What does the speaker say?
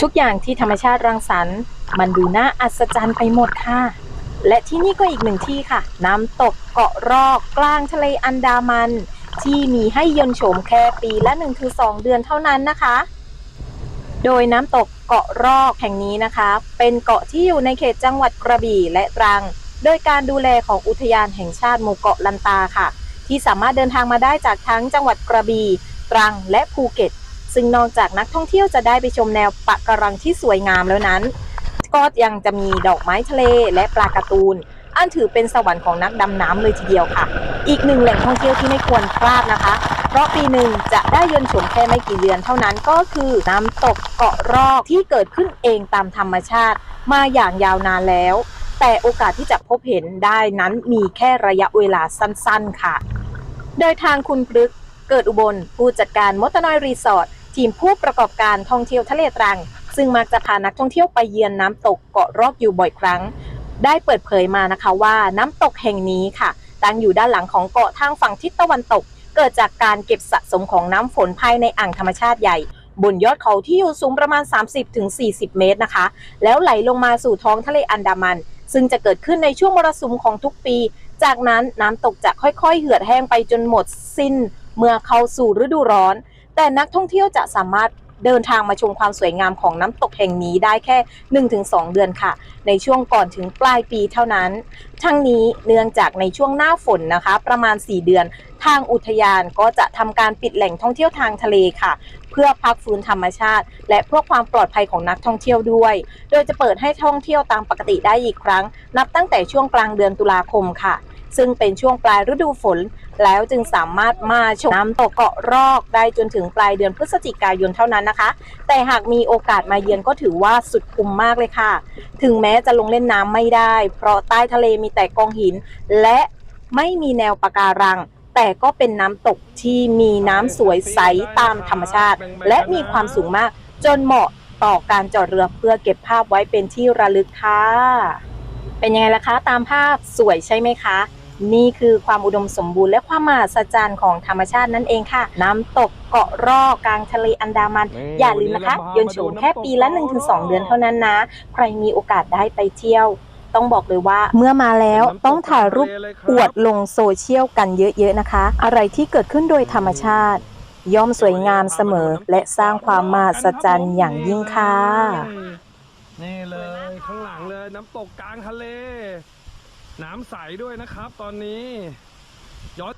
ทุกอย่างที่ธรรมชาติรังสรรค์ มันดูน่าอัศจรรย์ไปหมดค่ะ และที่นี่ก็อีกหนึ่งที่ค่ะ น้ำตกเกาะรอกกลางทะเลอันดามัน ที่มีให้ยนโฉมแค่ปีละ 1-2 เดือนเท่านั้นนะคะ โดยน้ำตกเกาะรอกแห่งนี้นะคะ เป็นเกาะที่อยู่ในเขตจังหวัดกระบี่และตรัง โดยการดูแลของอุทยานแห่งชาติหมู่เกาะลันตาค่ะ ที่สามารถเดินทางมาได้จากทั้งจังหวัดกระบี่ตรังและภูเก็ต ซึ่งนอกจากนักท่องเที่ยวจะได้ไปชมแนวปะการังที่สวยงามแล้วนั้น ก็ยังจะมีดอกไม้ทะเลและปลาการ์ตูน อันถือเป็นสวรรค์ของนักดำน้ำเลยทีเดียวค่ะ อีกหนึ่งแหล่งท่องเที่ยวที่ไม่ควรพลาดนะคะ เพราะปีหนึ่งจะได้เยนต์ชมแค่ไม่กี่เดือนเท่านั้นก็คือน้ำตกเกาะรอกที่เกิดขึ้นเองตามธรรมชาติ มาอย่างยาวนานแล้ว แต่โอกาสที่จะพบเห็นได้นั้นมีแค่ระยะเวลาสั้นๆ ค่ะ โดยทางคุณพฤกเกิดอุบลผู้จัดการมอตนอยรีสอร์ท ทีมผู้ประกอบการท่องเที่ยวทะเลตรัง ซึ่งมักจะพานักท่องเที่ยวไปเยือนน้ำตกเกาะรอกอยู่บ่อยครั้ง ได้เปิดเผยมานะคะว่าน้ำตกแห่งนี้ค่ะ ตั้งอยู่ด้านหลังของเกาะทางฝั่งทิศตะวันตก เกิดจากการเก็บสะสมของน้ำฝนภายในอ่างธรรมชาติใหญ่ บนยอดเขาที่อยู่สูงประมาณ 30-40 เมตรนะคะ แล้วไหลลงมาสู่ท้องทะเลอันดามัน ซึ่งจะเกิดขึ้นในช่วงมรสุมของทุกปี จากนั้นน้ำตกจะค่อยๆ เหือดแห้งไปจนหมดสิ้น เมื่อเข้าสู่ฤดูร้อน แต่นักท่องเที่ยวจะสามารถเดินทางมาชมความสวยงามของน้ำตกแห่งนี้ได้แค่ 1-2 เดือนค่ะ ในช่วงก่อนถึงปลายปีเท่านั้น ทั้งนี้เนื่องจากในช่วงหน้าฝนนะคะ ประมาณ 4 เดือน ทางอุทยานก็จะทำการปิดแหล่งท่องเที่ยวทางทะเลค่ะ เพื่อพักฟื้นธรรมชาติ และเพื่อความปลอดภัยของนักท่องเที่ยวด้วย โดยจะเปิดให้ท่องเที่ยวตามปกติได้อีกครั้ง นับตั้งแต่ช่วงกลางเดือนตุลาคมค่ะ ซึ่งเป็นช่วงปลายฤดูฝน แล้วจึงสามารถมาชมน้ำตกเกาะรอกได้จนถึงปลายเดือนพฤศจิกายนเท่านั้นนะคะ แต่หากมีโอกาสมาเยือนก็ถือว่าสุดคุ้มมากเลยค่ะ ถึงแม้จะลงเล่นน้ำไม่ได้ เพราะใต้ทะเลมีแต่กองหิน และไม่มีแนวปะการังแต่ก็เป็นน้ำตกที่มีน้ำสวยใสตามธรรมชาติ และมีความสูงมาก จนเหมาะต่อการจอดเรือเพื่อเก็บภาพไว้เป็นที่ระลึกค่ะ เป็นยังไงล่ะคะ ตามภาพสวยใช่ไหมคะ นี่คือความอุดมสมบูรณ์และความมหัศจรรย์ของธรรมชาตินั่นเองค่ะ น้ำตกเกาะรอกกลางทะเลอันดามันนี่อย่าลืมนะคะวันยนี้นเราต์โฉมมาดูแค่น้ำตกปีละ 1-2 เดือนเท่านั้นนะ ใครมีโอกาสได้ไปเที่ยวต้องบอกเลยว่าเมื่อมาแล้วต้องถ่ายรูปอวดลงโซเชียลกันเยอะๆนะคะ อะไรที่เกิดขึ้นโดยธรรมชาติ ย่อมสวยงามเสมอ และสร้างความมหัศจรรย์อย่างยิ่งค่ะนี่เลยข้างหลังเลยน้ำตกกลางทะเล น้ำใสด้วยนะครับ ตอนนี้ย้อน